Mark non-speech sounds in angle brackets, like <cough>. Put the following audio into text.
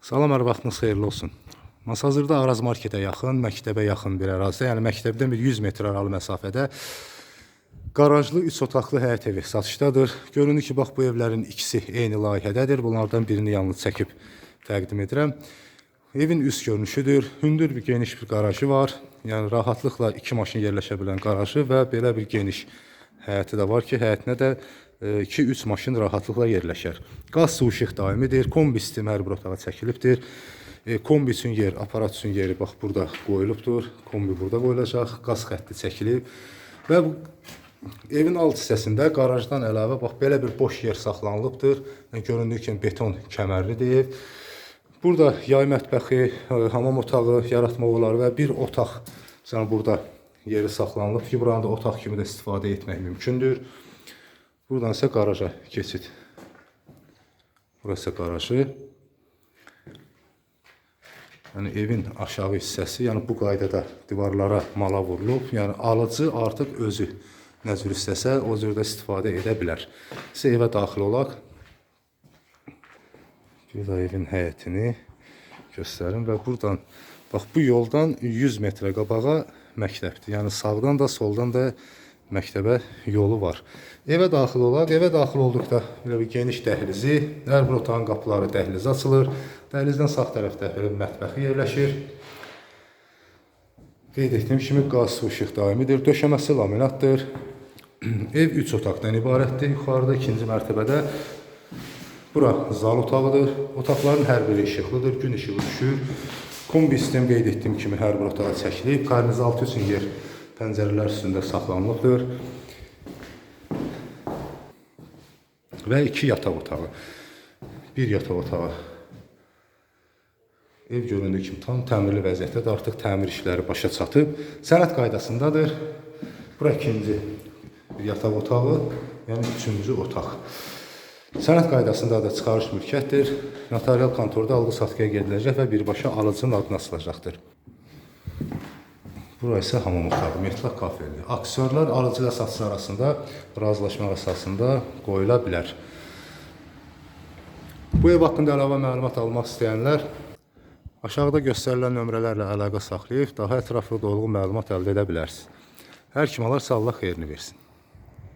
Salam, hər vaxtınız xeyirli olsun. Masazırda Araz marketə yaxın, məktəbə yaxın bir ərazidə, yəni məktəbdən bir 100 metr aralı məsafədə qarajlı 3 otaqlı həyət evi satışdadır. Görünür ki, bax bu evlərin ikisi eyni layihədədir. Bunlardan birini yalnız çəkib təqdim edirəm. Evin üst görünüşüdür. Hündür bir geniş bir qarajı var. Yəni rahatlıqla iki maşın yerləşə bilən qarajı və belə bir geniş həyəti də var ki, həyətinə də 2-3 maşın rahatlıqla yerləşər. Qaz su işıq daimidir. Kombi sistemi hər bir otağa çəkilibdir. E, kombi üçün yer, aparat üçün yeri bax burada qoyulubdur. Kombi burada qoyulacaq. Qaz xətti çəkilib. Və evin alt hissəsində qarajdan əlavə bax belə bir boş yer saxlanılıbdır. Yəni, göründüyü kimi beton kəmərlidir ev. Burada yay mətbəxi, e, hamam otağı yaratmaq olar və bir otaq sən burada yeri saxlanılıb ki, buranı da otaq kimi də istifadə etmək mümkündür. Buradan isə qaraja keçid. Burası qarajı. Yəni evin aşağı hissəsi, yəni bu qaydada divarlara mala vurulub. Yəni alıcı artıq özü nə cür istəsə o cürdə istifadə edə bilər. Sizə evə daxil olaq. Bir də evin həyətini göstərim və buradan bax bu yoldan 100 metrə qabağa məktəbdir. Yəni sağdan da, soldan da məktəbə yolu var. Evə daxil olaq. Evə daxil olduqda belə bir geniş dəhlizi, hər bir otağın qapıları dəhlizə açılır. Dəhlizdən sağ tərəfdə mətbəxi yerləşir. Qeyd etdiyim kimi qaz, işıq daimidir. Döşəməsi laminatdır. <clears throat> Ev 3 otaqdan ibarətdir. Yuxarıda ikinci mərtəbədə bura zal otağıdır. Otaqların hər biri işıqlıdır. Gün işığı düşür. Kombi sistem qeyd etdiyim kimi hər bir otağa çəkilib. Karniz altı üçün yer pəncərələr üstündə saxlanılıbdır. Və iki yataq otağı. Bir yataq otağı. Ev göründüyü kimi tam təmirli vəziyyətdədir. Artıq təmir işləri başa çatıb. Sənəd qaydasındadır. Bura ikinci bir yataq otağı, yəni üçüncü otaq. Sənəd qaydasında da çıxarış mülkiyyətdir. Notarial kontorda alqı-satqıya gediləcək və birbaşa alıcının adına asılacaqdır. Bura isə hamam otağı, metlaq kafeli. Aksyorlar alıcı ilə satıcı arasında razılaşma əsasında qoyula bilər. Bu ev haqqında əlavə məlumat almaq istəyənlər aşağıda göstərilən nömrələrlə əlaqə saxlayıb daha ətraflı dolğun məlumat əldə edə bilərsiniz. Hər kim alarsa Allah xeyrini versin.